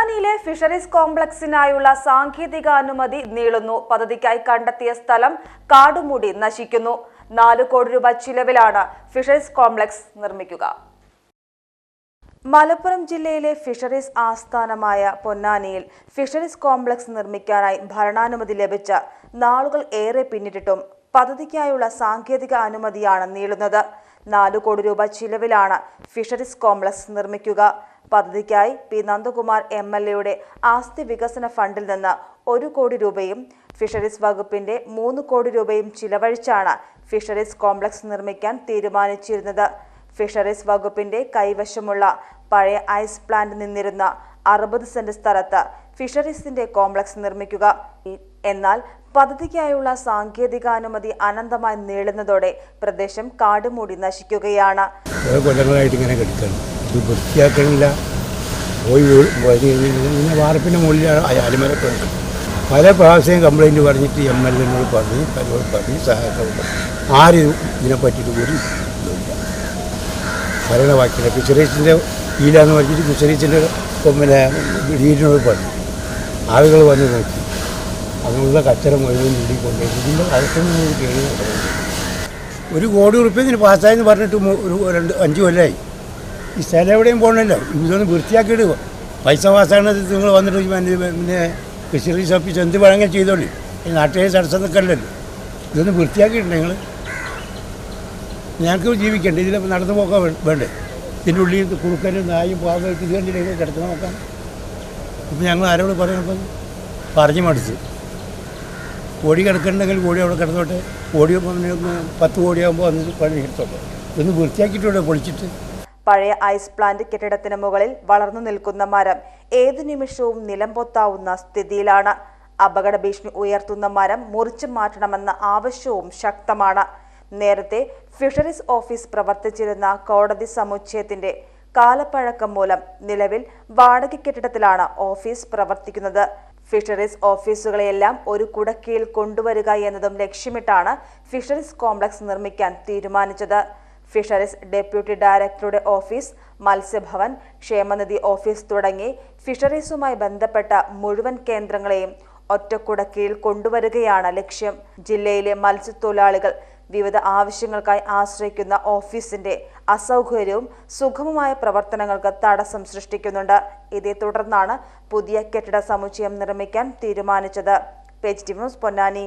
പൊന്നാനിയിലെ fisheries കോംപ്ലക്സിനായുള്ള സാങ്കേതിക അനുമതി നീളുന്നു. പദ്ധതിക്കായി കണ്ടെത്തിയ സ്ഥലം കാടുമൂടി നശിക്കുന്നു. നാല് കോടി രൂപ ചിലവിലാണ് ഫിഷറീസ് കോംപ്ലക്സ് നിർമ്മിക്കുക. മലപ്പുറം ജില്ലയിലെ ഫിഷറീസ് ആസ്ഥാനമായ പൊന്നാനിയിൽ ഫിഷറീസ് കോംപ്ലക്സ് നിർമ്മിക്കാനായി ഭരണാനുമതി ലഭിച്ച നാളുകൾ ഏറെ പിന്നിട്ടിട്ടും പദ്ധതിക്കായുള്ള സാങ്കേതിക അനുമതിയാണ് നീളുന്നത്. നാലു കോടി രൂപ ചിലവിലാണ് ഫിഷറീസ് കോംപ്ലക്സ് നിർമ്മിക്കുക. പദ്ധതിക്കായി പി നന്ദകുമാർ എം എൽ എയുടെ ആസ്തി വികസന ഫണ്ടിൽ നിന്ന് ഒരു കോടി രൂപയും ഫിഷറീസ് വകുപ്പിന്റെ മൂന്ന് കോടി രൂപയും ചിലവഴിച്ചാണ് ഫിഷറീസ് കോംപ്ലക്സ് നിർമ്മിക്കാൻ തീരുമാനിച്ചിരുന്നത്. ഫിഷറീസ് വകുപ്പിന്റെ കൈവശമുള്ള പഴയ ഐസ് പ്ലാന്റ് നിന്നിരുന്ന അറുപത് സെന്റ് സ്ഥലത്ത് ഫിഷറീസിന്റെ കോംപ്ലക്സ് നിർമ്മിക്കുക. എന്നാൽ പദ്ധതിക്കായുള്ള സാങ്കേതികാനുമതി അനന്തമായി നീളുന്നതോടെ പ്രദേശം കാടുമൂടി നശിക്കുകയാണ്. കൊല്ലങ്ങളായിട്ട് ഇങ്ങനെ വൃത്തിയാക്കണില്ല. പോയി ഇങ്ങനെ വാർപ്പിന്റെ മുകളിൽ അയാലുമരൊക്കെ ഉണ്ട് പല പ്രാവശ്യം കംപ്ലൈന്റ് പറഞ്ഞിട്ട് എം എൽ എനോട് പറഞ്ഞ് പരിപാടി പറഞ്ഞ് സഹായിക്കാൻ ആരും ഇതിനെ പറ്റിയിട്ട് ഒരു ഇതുമില്ല. ഭരണവാക്കിയില്ല ഫിഷറീസിന്റെ ഈലാന്ന് പറഞ്ഞിട്ട് ഫിഷറീസിന്റെ പിന്നെ വീടിനോട് പറഞ്ഞു. ആളുകൾ വന്ന് നോക്കി. അതിനുള്ള കച്ചറ മുഴുവൻ കൊണ്ടുപോയി ഇതിന്റെ അകത്തുനിന്ന് ഒരു ഒരു കോടി റുപ്യ ഇതിന് പാസ്സായെന്ന് പറഞ്ഞിട്ട് ഒരു രണ്ട് അഞ്ച് കൊല്ലമായി ഈ സ്ഥലം എവിടെയും പോകണമല്ലോ. ഇതൊന്ന് വൃത്തിയാക്കിയിട്ട് പൈസ പാസ്സാകണത് നിങ്ങൾ വന്നിട്ട് പിന്നെ ഫിഷറീസ് ഓഫീസ് എന്ത് വേണമെങ്കിലും ചെയ്തോളി. ഈ നാട്ടുകാർ തടസ്സം നിൽക്കണ്ടല്ലോ. ഇതൊന്ന് വൃത്തിയാക്കിയിട്ടുണ്ട് നിങ്ങൾ ഞങ്ങൾക്ക് ജീവിക്കണ്ടേ. ഇതിൽ നടന്നു പോക്കാൻ വേണ്ടേ? ഇതിന്റെ ഉള്ളിൽ കുറുക്കനും നായും പാവമായിട്ട് ഇത് കണ്ടില്ലെങ്കിൽ കിടക്കുന്ന നോക്കാം. ഇപ്പം ഞങ്ങൾ ആരോട് പറയണപ്പം പറഞ്ഞു മടുത്തു. കോടി കിടക്കണമെങ്കിൽ കോടി അവിടെ കിടന്നോട്ടെ. കോടി പത്ത് കോടിയാകുമ്പോൾ വന്നിട്ട് പണി എടുത്തോട്ടെ. ഇതൊന്ന് വൃത്തിയാക്കിയിട്ടോടെ പൊളിച്ചിട്ട്. പഴയ ഐസ് പ്ലാന്റ് കെട്ടിടത്തിന് മുകളിൽ വളർന്നു നിൽക്കുന്ന മരം ഏതു നിമിഷവും നിലംപൊത്താവുന്ന സ്ഥിതിയിലാണ്. അപകട ഭീഷണി ഉയർത്തുന്ന മരം മുറിച്ചു മാറ്റണമെന്ന ആവശ്യവും ശക്തമാണ്. നേരത്തെ ഫിഷറീസ് ഓഫീസ് പ്രവർത്തിച്ചിരുന്ന കോടതി സമുച്ചയത്തിന്റെ കാലപ്പഴക്കം മൂലം നിലവിൽ വാടക കെട്ടിടത്തിലാണ് ഓഫീസ് പ്രവർത്തിക്കുന്നത്. ഫിഷറീസ് ഓഫീസുകളെയെല്ലാം ഒരു കുടക്കീഴിൽ കൊണ്ടുവരിക എന്നതും ലക്ഷ്യമിട്ടാണ് ഫിഷറീസ് കോംപ്ലക്സ് നിർമ്മിക്കാൻ തീരുമാനിച്ചത്. ഫിഷറീസ് ഡെപ്യൂട്ടി ഡയറക്ടറുടെ ഓഫീസ് മത്സ്യഭവൻ ക്ഷേമനിധി ഓഫീസ് തുടങ്ങി ഫിഷറീസുമായി ബന്ധപ്പെട്ട മുഴുവൻ കേന്ദ്രങ്ങളെയും ഒറ്റക്കുട കീഴിൽ കൊണ്ടുവരികയാണ് ലക്ഷ്യം. ജില്ലയിലെ മത്സ്യത്തൊഴിലാളികൾ വിവിധ ആവശ്യങ്ങൾക്കായി ആശ്രയിക്കുന്ന ഓഫീസിന്റെ അസൗകര്യവും സുഗമമായ പ്രവർത്തനങ്ങൾക്ക് തടസ്സം സൃഷ്ടിക്കുന്നുണ്ട്. ഇതേ തുടർന്നാണ് പുതിയ കെട്ടിട സമുച്ചയം നിർമ്മിക്കാൻ തീരുമാനിച്ചത്. Page T news Ponnani.